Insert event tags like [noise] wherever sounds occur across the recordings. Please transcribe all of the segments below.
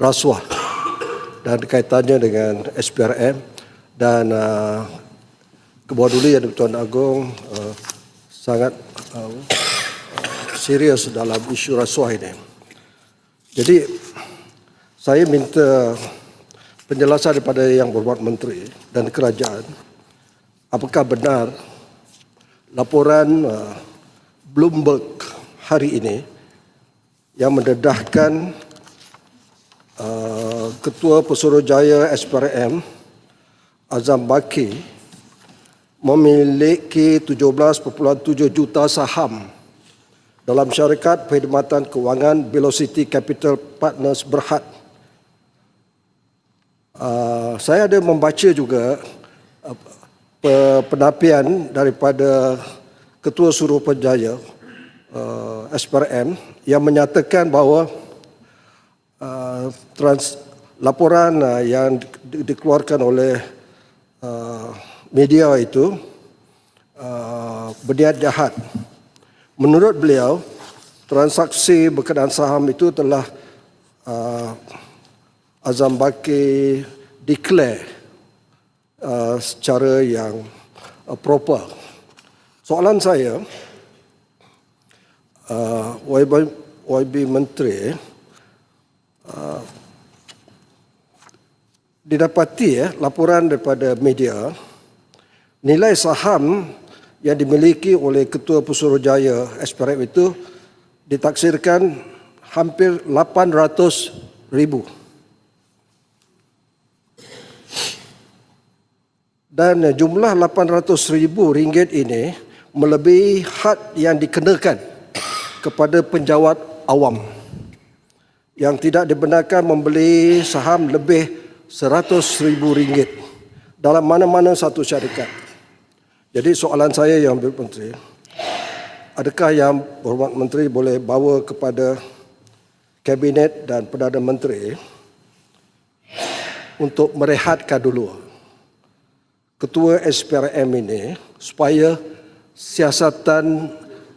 rasuah dan kaitannya dengan SPRM dan uh, Duli yang Tuan Agong uh, sangat uh, serius dalam isu rasuah ini. Jadi saya minta penjelasan daripada Yang Berhormat Menteri dan Kerajaan apakah benar laporan uh, Bloomberg hari ini yang mendedahkan uh, Ketua Pesuruhjaya SPRM Azam Baki memiliki 17.7 juta saham dalam syarikat perkhidmatan kewangan Velocity Capital Partners Berhad. Uh, saya ada membaca juga uh, penapian daripada Ketua Suruhanjaya uh, SPRM yang menyatakan bahawa uh, trans, laporan uh, yang di, dikeluarkan oleh uh, media itu uh, berniat jahat. Menurut beliau, transaksi berkenaan saham itu telah uh, Azam Baki declare uh, secara yang uh, proper. Soalan saya, uh, YB, YB Menteri, uh, didapati ya, laporan daripada media, nilai saham yang dimiliki oleh Ketua Pesuruhjaya SPRM itu ditaksirkan hampir 800 ribu. Dan jumlah 800 ribu ringgit ini melebihi had yang dikenakan kepada penjawat awam yang tidak dibenarkan membeli saham lebih 100 ribu ringgit dalam mana-mana satu syarikat. Jadi soalan saya yang Menteri, adakah yang Berhormat Menteri boleh bawa kepada Kabinet dan Perdana Menteri untuk merehatkan dulu Ketua SPRM ini supaya siasatan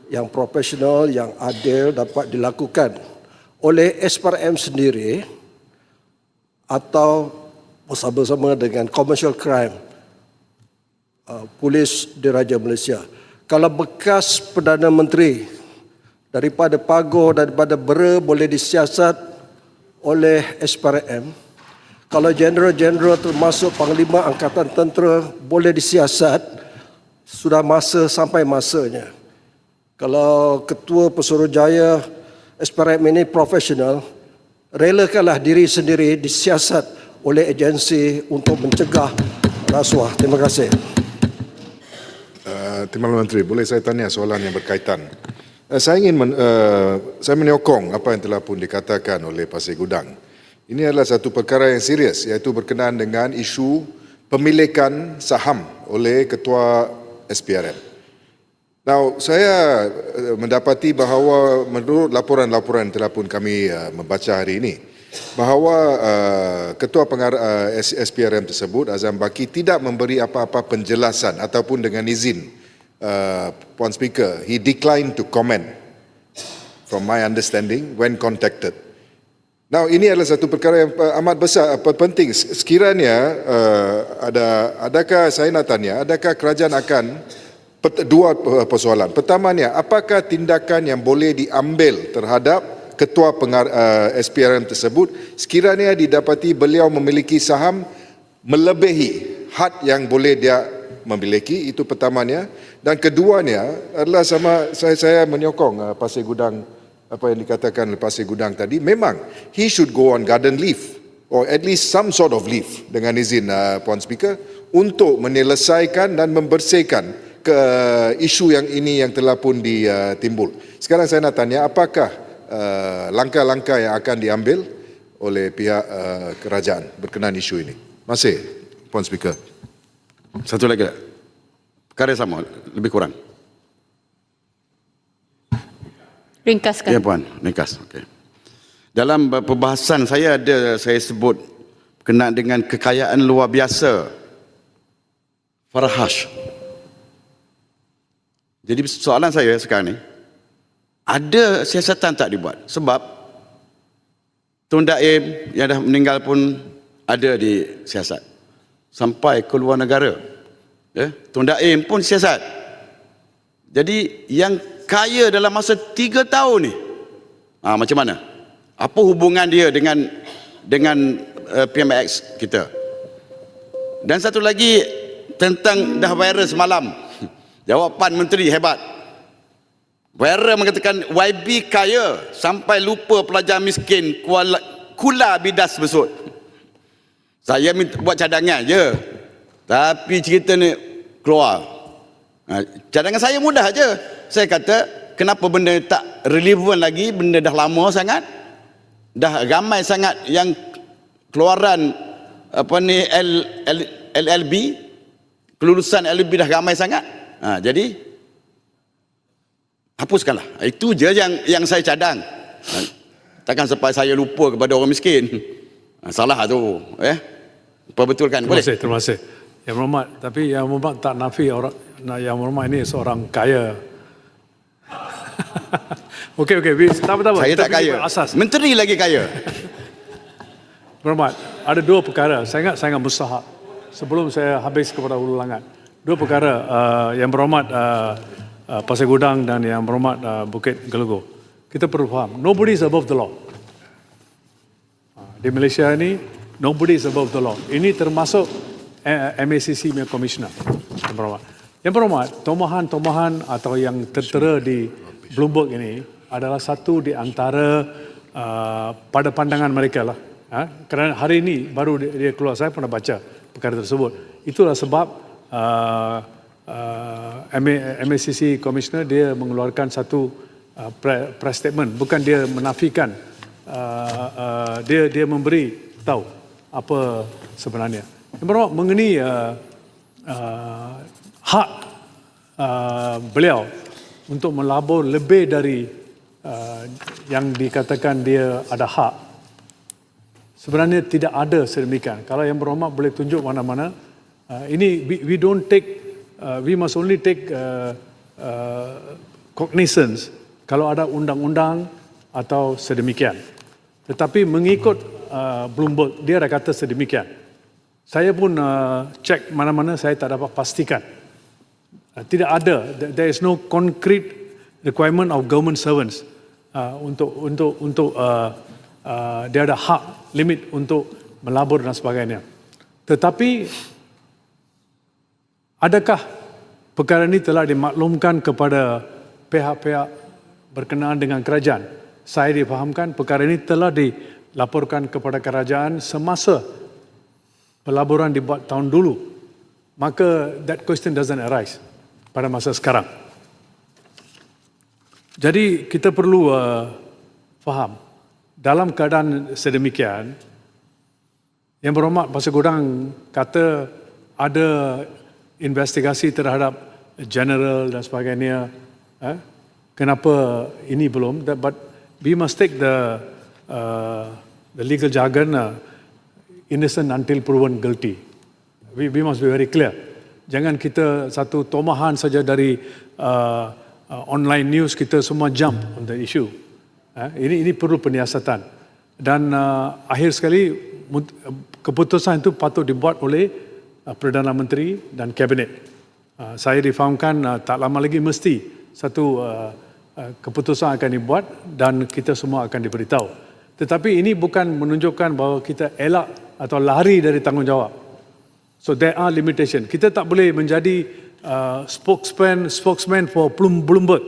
yang profesional, yang adil dapat dilakukan oleh SPRM sendiri atau bersama-sama dengan commercial crime uh, polis diraja Malaysia. Kalau bekas Perdana Menteri daripada Pago daripada Bera boleh disiasat oleh SPRM, kalau jeneral-jeneral termasuk Panglima Angkatan Tentera boleh disiasat, sudah masa sampai masanya. Kalau Ketua Pesuruhjaya SPRM ini profesional, relakanlah diri sendiri disiasat oleh agensi untuk mencegah rasuah. Terima kasih. Uh, Timbalan Menteri, boleh saya tanya soalan yang berkaitan? Uh, saya ingin men, uh, saya menyokong apa yang telah pun dikatakan oleh Pasir Gudang. Ini adalah satu perkara yang serius iaitu berkenaan dengan isu pemilikan saham oleh Ketua SPRM. Now, saya uh, mendapati bahawa menurut laporan-laporan telah pun kami uh, membaca hari ini, bahawa uh, ketua pengar uh, SPRM tersebut Azam Baki tidak memberi apa-apa penjelasan ataupun dengan izin uh, Puan Speaker. He declined to comment from my understanding when contacted. Now ini adalah satu perkara yang amat besar uh, penting. Sekiranya uh, ada adakah saya nak tanya adakah kerajaan akan dua persoalan. Pertamanya apakah tindakan yang boleh diambil terhadap ketua pengar, uh, SPRM tersebut sekiranya didapati beliau memiliki saham melebihi had yang boleh dia memiliki? Itu pertamanya. Dan keduanya adalah sama saya saya menyokong uh, Pasir Gudang apa yang dikatakan oleh Pasir Gudang tadi memang he should go on garden leave or at least some sort of leave dengan izin uh, Puan Speaker untuk menyelesaikan dan membersihkan ke isu yang ini yang telah pun ditimbul. Sekarang saya nak tanya apakah Uh, langkah-langkah yang akan diambil oleh pihak uh, kerajaan berkenaan isu ini. Masih, Puan Speaker. Satu lagi. Perkara sama, lebih kurang. Ringkaskan. Ya Puan, ringkas. Okay. Dalam perbahasan saya ada saya sebut kena dengan kekayaan luar biasa Farhash. Jadi soalan saya sekarang ni, ada siasatan tak dibuat sebab Tun Daim yang dah meninggal pun ada di siasat. Sampai ke luar negara. Ya, Tun Daim pun siasat. Jadi yang kaya dalam masa tiga tahun ni, ha, macam mana? Apa hubungan dia dengan dengan uh, PMX kita? Dan satu lagi tentang dah viral semalam. Jawapan menteri hebat. Viral mengatakan YB kaya sampai lupa pelajar miskin kuala, kula bidas besut. Saya buat cadangan je. Tapi cerita ni keluar. Ha, cadangan saya mudah je. Saya kata kenapa benda tak relevan lagi, benda dah lama sangat. Dah ramai sangat yang keluaran apa ni L, L, LLB kelulusan LLB dah ramai sangat. Ha, jadi hapuskanlah. Itu je yang yang saya cadang. Ha, takkan sampai saya lupa kepada orang miskin. Ha, salah tu, eh. Perbetulkan Terima boleh? kasih, terima kasih. Yang Muhammad, tapi Yang Muhammad tak nafi orang Yang Muhammad ini seorang kaya. [laughs] okey, okey. Tak apa-apa. Saya tak kaya. Asas. Menteri lagi kaya. [laughs] Muhammad, ada dua perkara. Saya ingat saya ingat mustahak. Sebelum saya habis kepada Hulu Langat. Dua perkara. Uh, yang berhormat uh, uh, Pasir Gudang dan yang berhormat uh, Bukit Gelugur. Kita perlu faham. Nobody is above the law. Uh, Di Malaysia ini, nobody is above the law. Ini termasuk uh, MACC punya commissioner. Yang berhormat. Yang berhormat, tomahan-tomahan atau yang tertera di Bloomberg ini adalah satu di antara uh, pada pandangan mereka lah. Ha? Kerana hari ini baru dia keluar, saya pernah baca perkara tersebut. Itulah sebab uh, uh, MA, MACC Commissioner dia mengeluarkan satu uh, pre- press statement. Bukan dia menafikan, uh, uh, dia dia memberi tahu apa sebenarnya. Yang pertama mengenai uh, uh, hak uh, beliau untuk melabur lebih dari uh, yang dikatakan dia ada hak sebenarnya tidak ada sedemikian. Kalau yang berhormat boleh tunjuk mana-mana. Uh, ini we, we don't take, uh, we must only take uh, uh, cognizance kalau ada undang-undang atau sedemikian. Tetapi mengikut uh, Bloomberg, dia dah kata sedemikian. Saya pun uh, cek mana-mana saya tak dapat pastikan. Uh, tidak ada, There- is no concrete requirement of government servants uh, untuk untuk untuk uh, uh, dia ada hak limit untuk melabur dan sebagainya. Tetapi adakah perkara ini telah dimaklumkan kepada pihak-pihak berkenaan dengan kerajaan? Saya difahamkan perkara ini telah dilaporkan kepada kerajaan semasa pelaburan dibuat tahun dulu. Maka that question doesn't arise pada masa sekarang. Jadi kita perlu uh, faham dalam keadaan sedemikian yang berhormat Pasir Gudang kata ada investigasi terhadap general dan sebagainya. Eh? Kenapa ini belum? But we must take the uh, the legal jargon uh, innocent until proven guilty. We, we must be very clear. Jangan kita satu tomahan saja dari uh, uh, online news kita semua jump on the issue. Eh, ini ini perlu penyiasatan. Dan uh, akhir sekali keputusan itu patut dibuat oleh Perdana Menteri dan Kabinet. Uh, saya difahamkan uh, tak lama lagi mesti satu keputusan akan dibuat dan kita semua akan diberitahu. Tetapi ini bukan menunjukkan bahawa kita elak atau lari dari tanggungjawab. So there are limitation. Kita tak boleh menjadi uh, spokesman spokesman for Bloom- Bloomberg.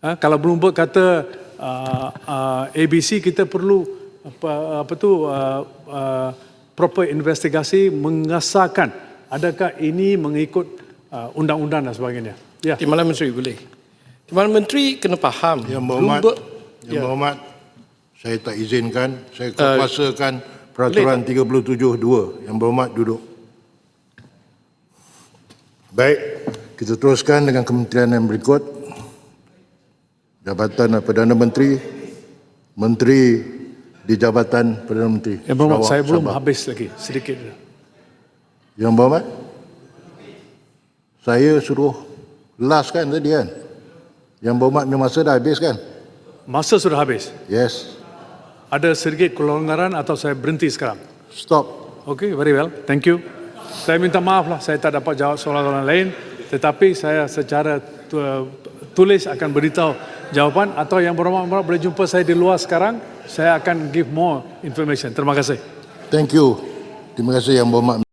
Ha, kalau Bloomberg kata uh, uh, ABC kita perlu apa, apa tu uh, uh, proper investigasi mengasahkan adakah ini mengikut uh, undang-undang dan sebagainya. Ya. Timbalan Menteri boleh. Timbalan Menteri kena faham. Yang berhormat, Bloomberg- yang berhormat, saya tak izinkan, saya kuasakan peraturan 37.2. Yang berhormat duduk. Baik, kita teruskan dengan kementerian yang berikut. Jabatan Perdana Menteri, Menteri di Jabatan Perdana Menteri. Yang berhormat, Sarawak, saya belum Sabah. habis lagi sedikit. Yang berhormat, saya suruh last kan tadi kan? Yang berhormat punya masa dah habis kan? Masa sudah habis. Yes. ada sedikit kelonggaran atau saya berhenti sekarang? Stop. Okay, very well. Thank you. Saya minta maaf lah saya tak dapat jawab soalan-soalan lain tetapi saya secara tu- tulis akan beritahu jawapan atau yang berhormat boleh jumpa saya di luar sekarang saya akan give more information. Terima kasih. Thank you. Terima kasih Yang Berhormat